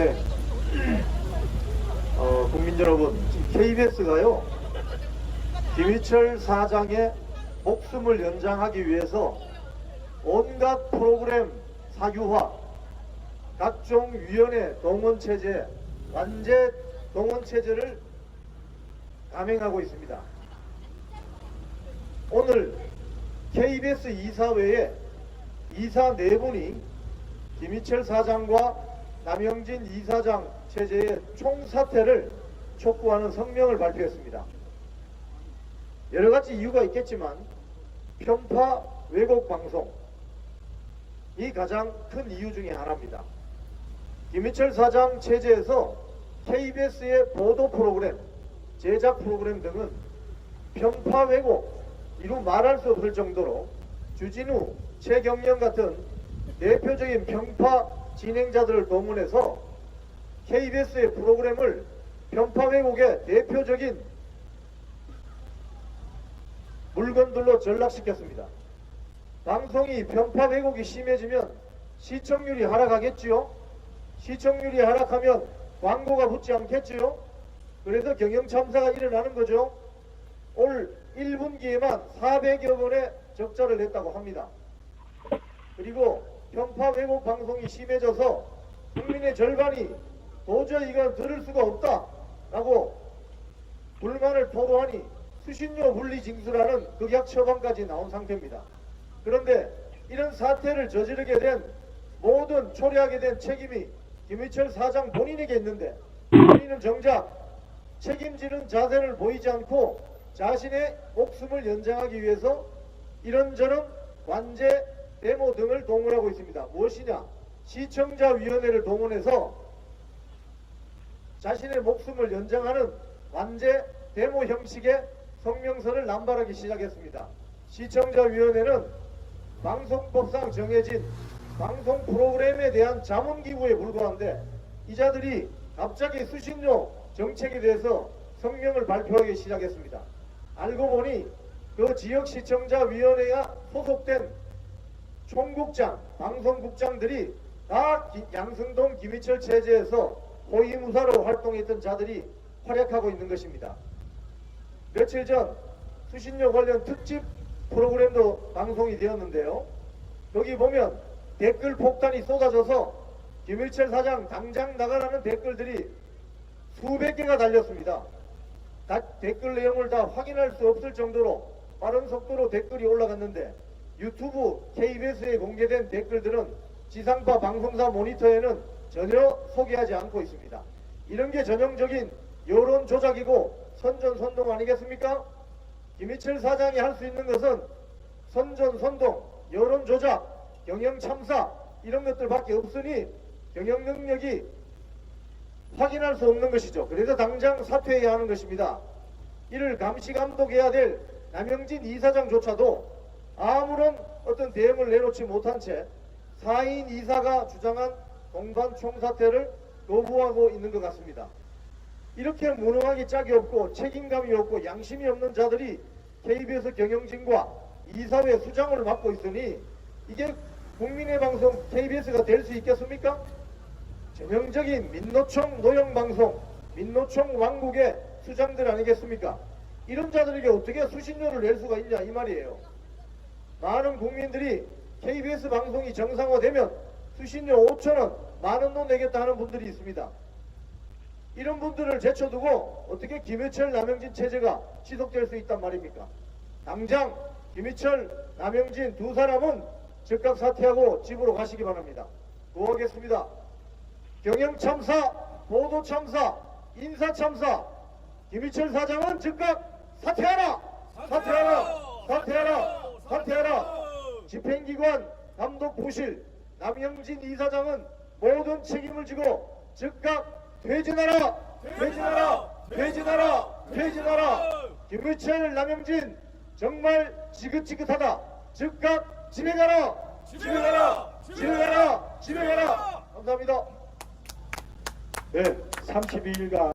네. 어, 국민 여러분, KBS가요, 김희철 사장의 목숨을 연장하기 위해서 온갖 프로그램 사유화, 각종 위원회 동원 체제, 완제 동원 체제를 감행하고 있습니다. 오늘 KBS 이사회에 이사 네 분이 김희철 사장과 남영진 이사장 체제의 총사퇴를 촉구하는 성명을 발표했습니다. 여러 가지 이유가 있겠지만 편파 왜곡 방송이 가장 큰 이유 중에 하나입니다. 김희철 사장 체제에서 KBS의 보도 프로그램, 제작 프로그램 등은 편파 왜곡, 이루 말할 수 없을 정도로 주진우, 최경영 같은 대표적인 편파 진행자들을 동원해서 KBS의 프로그램을 편파 왜곡의 대표적인 물건들로 전락시켰습니다. 방송이 편파 왜곡이 심해지면 시청률이 하락하겠지요? 시청률이 하락하면 광고가 붙지 않겠지요? 그래서 경영 참사가 일어나는 거죠. 올 1분기에만 400여 원의 적자를 냈다고 합니다. 그리고 편파 왜곡 방송이 심해져서 국민의 절반이 도저히 이건 들을 수가 없다라고 불만을 토로하니 수신료 분리 징수라는 극약 처방까지 나온 상태입니다. 그런데 이런 사태를 저지르게 된 모든 초래하게 된 책임이 김희철 사장 본인에게 있는데 본인은 정작 책임지는 자세를 보이지 않고 자신의 목숨을 연장하기 위해서 이런저런 관제 데모 등을 동원하고 있습니다. 무엇이냐? 시청자위원회를 동원해서 자신의 목숨을 연장하는 관제 데모 형식의 성명서를 남발하기 시작했습니다. 시청자위원회는 방송법상 정해진 방송 프로그램에 대한 자문기구에 불과한데 이자들이 갑자기 수신료 정책에 대해서 성명을 발표하기 시작했습니다. 알고 보니 그 지역 시청자위원회가 소속된 총국장, 방송국장들이 다 기- 양승동 김희철 체제에서 호위무사로 활동했던 자들이 활약하고 있는 것입니다. 며칠 전 수신료 관련 특집 프로그램도 방송이 되었는데요. 여기 보면 댓글 폭탄이 쏟아져서 김일철 사장 당장 나가라는 댓글들이 수백 개가 달렸습니다. 다- 댓글 내용을 다 확인할 수 없을 정도로 빠른 속도로 댓글이 올라갔는데 유튜브 KBS에 공개된 댓글들은 지상파 방송사 모니터에는 전혀 소개하지 않고 있습니다. 이런 게 전형적인 여론 조작이고 선전선동 아니겠습니까? 김희철 사장이 할 수 있는 것은 선전선동, 여론 조작, 경영 참사 이런 것들밖에 없으니 경영 능력이 확인할 수 없는 것이죠. 그래서 당장 사퇴해야 하는 것입니다. 이를 감시 감독해야 될 남영진 이사장조차도 아무런 어떤 대응을 내놓지 못한 채 4인 이사가 주장한 동반 총사퇴를 거부하고 있는 것 같습니다. 이렇게 무능하기 짝이 없고 책임감이 없고 양심이 없는 자들이 KBS 경영진과 이사회 수장을 맡고 있으니 이게 국민의 방송 KBS가 될 수 있겠습니까? 전형적인 민노총 노영방송, 민노총 왕국의 수장들 아니겠습니까? 이런 자들에게 어떻게 수신료를 낼 수가 있냐 이 말이에요. 많은 국민들이 KBS 방송이 정상화되면 수신료 5천원, 만원 도 내겠다 하는 분들이 있습니다. 이런 분들을 제쳐두고 어떻게 김해철, 남영진 체제가 지속될 수 있단 말입니까? 당장 김희철, 남영진 두 사람은 즉각 사퇴하고 집으로 가시기 바랍니다. 구하겠습니다. 경영 참사, 보도 참사, 인사 참사, 김희철 사장은 즉각 사퇴하라! 사퇴하라! 사퇴하라! 사퇴하라! 집행기관, 감독 부실, 남영진 이사장은 모든 책임을 지고 즉각 퇴진하라! 퇴진하라! 퇴진하라! 퇴진하라! 김희철, 남영진 정말 지긋지긋하다. 즉각 집에 가라! 집에 가라! 집에 가라! 집에 가라! 감사합니다. 네, 32일간